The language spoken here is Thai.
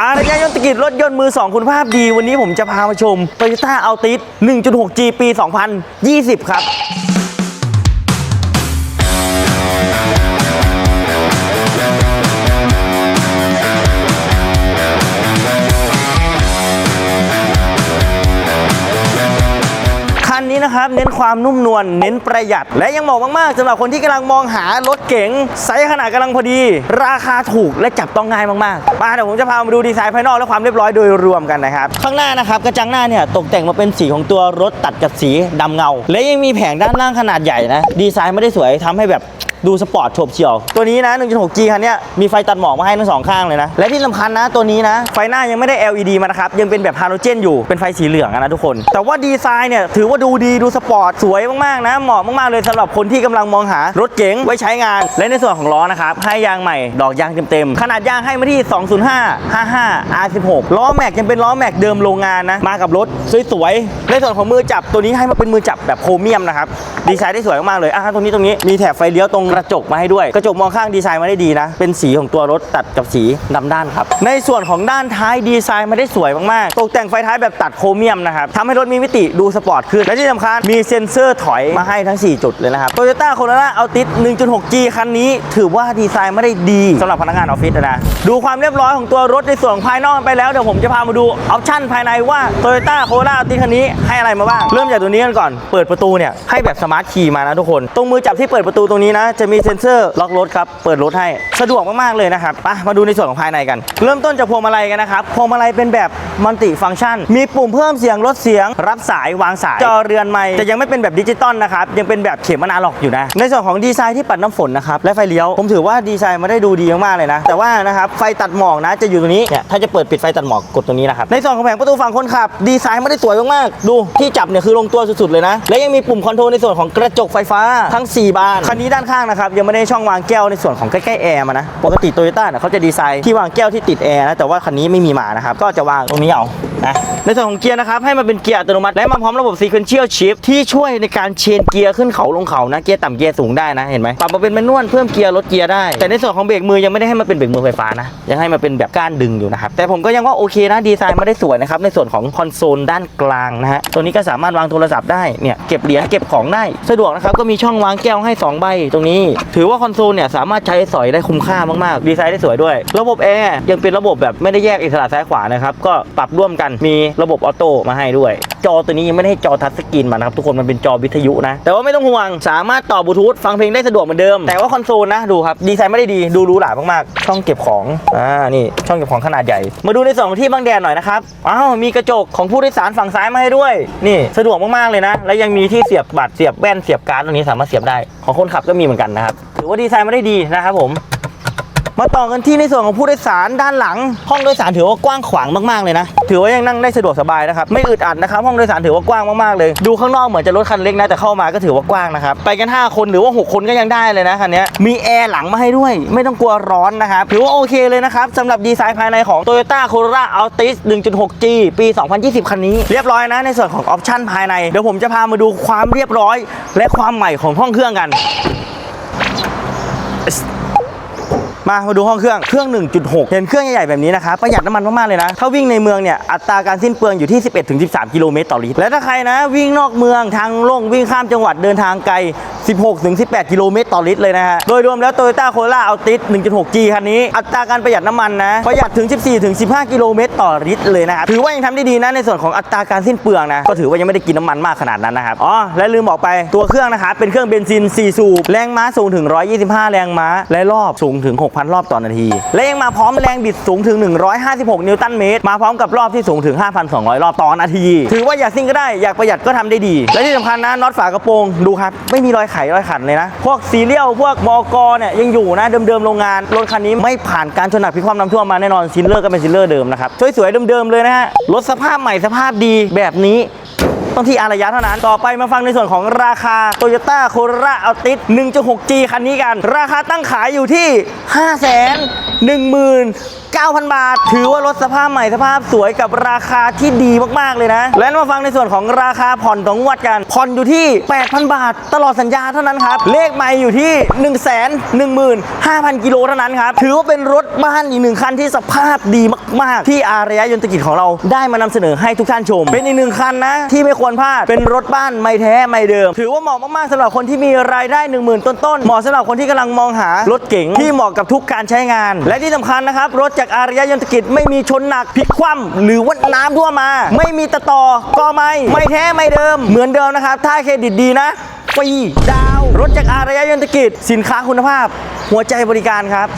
อารยะยนตกิจรถยนต์มือ 2 คุณภาพดี วันนี้ผมจะพามาชม Toyota Altis 1.6G ปี 2020 ครับ นะครับ เน้นความนุ่มนวล เน้นประหยัด และยังเหมาะมาก ๆสำหรับคนที่กำลังมองหารถเก๋งไซส์ขนาดกำลังพอดี ราคาถูกและจับต้องง่ายมาก ๆ มาเดี๋ยวผมจะพามาดูดีไซน์ภายนอกและความเรียบร้อยโดยรวมกันนะครับ ข้างหน้านะครับกระจังหน้าเนี่ยตกแต่งมาเป็นสีของตัวรถตัดกับสีดำเงา และยังมีแผงด้านล่างขนาดใหญ่นะ ดีไซน์ไม่ได้สวยทำให้แบบ ดูสปอร์ตโฉบเฉี่ยว ตัวนี้นะ 1.6G คันนี้มีไฟตัดหมอกมาให้ทั้งสองข้างเลยนะ และที่สำคัญนะตัวนี้นะ ไฟหน้ายังไม่ได้ LED มานะครับ ยังเป็นแบบฮาโลเจนอยู่เป็นไฟสีเหลืองนะทุกคน แต่ว่าดีไซน์เนี่ยถือว่าดูดีดูสปอร์ตสวยมากๆนะเหมาะมากๆเลยสำหรับคนที่กำลังมองหารถเก๋งไว้ใช้งาน และในส่วนของล้อนะครับให้ยางใหม่ดอกยางเต็มๆขนาดยางให้มาที่ 205 55 R16 ล้อแม็กยังเป็นล้อแม็กเดิมโรงงานนะมากับรถสวยๆในส่วนของมือจับตัวนี้ให้มาเป็นมือจับแบบโครเมียมนะครับดีไซน์ได้สวยมากเลยอะตรงนี้ตรงนี้มีแถบไฟเลี้ยวตรงกระจกมาให้ด้วย กระจกมองข้างดีไซน์มาได้ดีนะ เป็นสีของตัวรถตัดกับสีดำด้านครับ ในส่วนของด้านท้ายดีไซน์มาได้สวยมากๆ ตกแต่งไฟท้ายแบบตัดโครเมียมนะครับทำให้รถมีมิติดูสปอร์ตขึ้น และที่สำคัญมีเซ็นเซอร์ถอยมาให้ทั้ง 4 จุดเลยนะครับ Toyota Corolla Altis 1.6G คันนี้ ถือว่าดีไซน์ไม่ได้ดีสำหรับพนักงานออฟฟิศนะดูความเรียบร้อยของตัวรถในส่วนของภายนอกไปแล้วเดี๋ยวผมจะพามาดูออปชั่นภายในว่า Toyota Corolla Altis คันนี้ให้อะไรมาบ้างเริ่มจากตัวนี้กันก่อนเปิดประตูเนี่ยให้แบบสมาร์ทคีย์มานะทุกคน ตรงมือจับที่เปิดประตูตรงนี้นะจะมีเซ็นเซอร์ล็อกรถครับเปิดรถให้สะดวกมากๆเลยนะครับไปมาดูในส่วนของภายในกัน เริ่มต้นจากพวงมาลัยกันนะครับพวงมาลัยเป็นแบบมัลติฟังก์ชัน มีปุ่มเพิ่มเสียงลดเสียง รับสายวางสายจอเรือนไม้แต่ยังไม่เป็นแบบดิจิตอลนะครับยังเป็นแบบเข็มอนาล็อกอยู่นะ ในส่วนของดีไซน์ที่ปัดน้ำฝนนะครับและไฟเลี้ยว ผมถือว่าดีไซน์มาได้ดูดีมากๆเลยนะ แต่ว่านะครับไฟตัดหมอกนะจะอยู่ตรงนี้เนี่ยถ้าจะเปิดปิดไฟตัดหมอกกดตรงนี้นะครับในส่วนของแผงประตูฝั่งคนขับดีไซน์ไมาได้สวยมากๆดูที่จับเนี่ยคือลงตัวสุดๆเลยนะและยังมีปุ่มคอนโทรลในส่วนของกระจกไฟฟ้าทั้ง 4 บานคันนี้ด้านข้างนะครับยังไม่ได้ช่องวางแก้วในส่วนของใกล้ๆแอร์มานะปกติโตโยต้าเนี่ยเขาจะดีไซน์ที่วางแก้วที่ติดแอร์นะแต่ว่าคันนี้ไม่มีมานะครับก็จะวางตรงนี้เอา นะในส่วนของเกียร์นะครับให้มันเป็นเกียร์อัตโนมัติและมาพร้อมระบบ sequential shift ที่ช่วยในการเชนเกียร์ขึ้นเขาลงเขานะเกียร์ต่ำเกียร์สูงได้นะเห็นไหมปรับมาเป็นแมนนวลเพิ่มเกียร์ลดเกียร์ได้แต่ในส่วนของเบรกมือยังไม่ได้ให้มาเป็นเบรกมือไฟฟ้านะยังให้มาเป็นแบบก้านดึงอยู่นะครับแต่ผมก็ยังว่าโอเคนะดีไซน์ไมาได้สวยนะครับในส่วนของคอนโซลด้านกลางนะฮะตัวนี้ก็สามารถวางโทรศัพท์ได้เนี่ยเก็บเหรียญเก็บของได้สะดวกนะครับก็มีช่องวางแก้วให้ 2 ใบตรงนี้ ถือว่าคอนโซลเนี่ยสามารถใช้สอยได้คุ้มค่ามากๆ ดีไซน์ได้สวยด้วย ระบบแอร์ยังเป็นระบบแบบไม่ได้แยกอิสระซ้ายขวานะครับก็ปรับร่วมกันมีระบบออโต้มาให้ด้วย จอตัวนี้ยังไม่ได้ให้จอทัชสกรีนมานะครับทุกคนมันเป็นจอวิทยุนะ แต่ว่าไม่ต้องห่วงสามารถต่อบลูทูธฟังเพลงได้สะดวกเหมือนเดิม แต่ว่าคอนโซลนะดูครับดีไซน์ไม่ได้ดีดูหรูหรามากๆ ช่องเก็บของอ่านี่ช่องเก็บของขนาดใหญ่ มาดูในส่วนของที่บังแดดหน่อยนะครับอ้าวมีกระจกของผู้โดยสารฝั่งซ้ายมาให้ด้วย นี่สะดวกมากๆเลยนะ และยังมีที่เสียบบัตรเสียบแว่นเสียบการ์ดตรงนี้สามารถเสียบได้ของคนขับก็มีเหมือนกันนะครับถือว่าดีไซน์ไม่ได้ดีนะครับผม มาต่อกันที่ในส่วนของผู้โดยสารด้านหลัง ห้องโดยสารถือว่ากว้างขวางมากๆเลยนะ ถือว่ายังนั่งได้สะดวกสบายนะครับไม่อึดอัดนะครับห้องโดยสารถือว่ากว้างมากๆเลย ดูข้างนอกเหมือนจะรถคันเล็กนะแต่เข้ามาก็ถือว่ากว้างนะครับไปกัน 5 คนหรือว่า 6 คนก็ยังได้เลยนะคันนี้มีแอร์หลังมาให้ด้วย ไม่ต้องกลัวร้อนนะครับถือว่าโอเคเลยนะครับสำหรับดีไซน์ภายในของ Toyota Corolla Altis 1.6G ปี 2020 คันนี้ เรียบร้อยนะในส่วนของออปชั่นภายในเดี๋ยวผมจะพามาดูความเรียบร้อย และความใหม่ของห้องเครื่องกัน มามาดูห้องเครื่องเครื่อง 1.6เห็นเครื่องใหญ่ๆแบบนี้นะครับประหยัดน้ำมันมากๆเลยนะ ถ้าวิ่งในเมืองเนี่ยอัตราการสิ้นเปลืองอยู่ที่ 11-13 กิโลเมตรต่อลิตรและถ้าใครนะวิ่งนอกเมืองทางโล่งวิ่งข้ามจังหวัดเดินทางไกล 16-18 กิโลเมตรต่อลิตรเลยนะฮะโดยรวมแล้ว Toyota Corolla Altis 1.6G คันนี้อัตราการประหยัดน้ำมันนะประหยัดถึง 14-15 กิโลเมตรต่อลิตรเลยนะครับถือว่ายังทำได้ดีนะในส่วนของอัตราการสิ้นเปลืองนะก็ถือว่ายังไม่ได้กินน้ำมันมากขนาดนั้นนะครับอ๋อและลืมบอกไปตัวเครื่องนะครับเป็นเครื่องเบนซิน4สูบแรงม้าสูงถึง 125 แรงม้าและรอบสูงถึง6,000 รอบต่อนาที และยังมาพร้อมแรงบิดสูงถึง 156 นิวตันเมตร มาพร้อมกับรอบที่สูงถึง 5,200 รอบต่อนาที ถือว่าอยากซิ่งก็ได้อยากประหยัดก็ทำได้ดี และที่สำคัญนะน็อตฝากระโปรงดูครับ ไม่มีรอยไขรอยขันเลยนะ พวกซีเรียลพวกมอกเนี่ยยังอยู่นะเดิมๆโรงงานรถคันนี้ไม่ผ่านการชนหนักพิคว่ำน้ำท่วมมาแน่นอนซินเลอร์ก็เป็นซินเลอร์เดิมนะครับสวยๆเดิมๆเลยนะฮะรถสภาพใหม่สภาพดีแบบนี้ ต้องที่อารยะเท่านั้น ต่อไปมาฟังในส่วนของราคา Toyota c o r o l a Altis 1.6G คันนี้กัน ราคาตั้งขายอยู่ที่ 5 1 1 9,000 บาท ถือว่ารถสภาพใหม่สภาพสวยกับราคาที่ดีมาก ๆ เลยนะ และมาฟังในส่วนของราคาผ่อนต่องวัดกัน ผ่อนอยู่ที่ 8,000 บาท ตลอดสัญญาเท่านั้นครับ เลขไม่อยู่ที่ 1 1 5 0 0 0 กิโลเท่านั้นครับ ถือว่าเป็นรถบ้านอีกหนึ่งคันที่สภาพดีมาก ๆ ที่อารยะยนตกิจของเราได้มานำเสนอให้ทุกท่านชม เป็นอีกหนึ่งคันนะที่ไม่ควรพลาด เป็นรถบ้านไม่แท้ไม่เดิม ถือว่าเหมาะมากๆสำหรับคนที่มีรายได้ 10,000 ต้นๆ เหมาะสำหรับคนที่กำลังมองหารถเก๋งที่เหมาะกับทุกการใช้งาน และที่สำคัญนะครับ รถจากอารยยนตกิจไม่มีชนหนักพลิกคว่ำหรือว่าน้ำท่วมมา ไม่มีตะต่อก็ไม่ไม่แท้ไม่เดิม เหมือนเดิมนะครับถ้าเครดิตดีนะฟรีดาว รถจากอารยยนตกิจสินค้าคุณภาพ หัวใจบริการครับ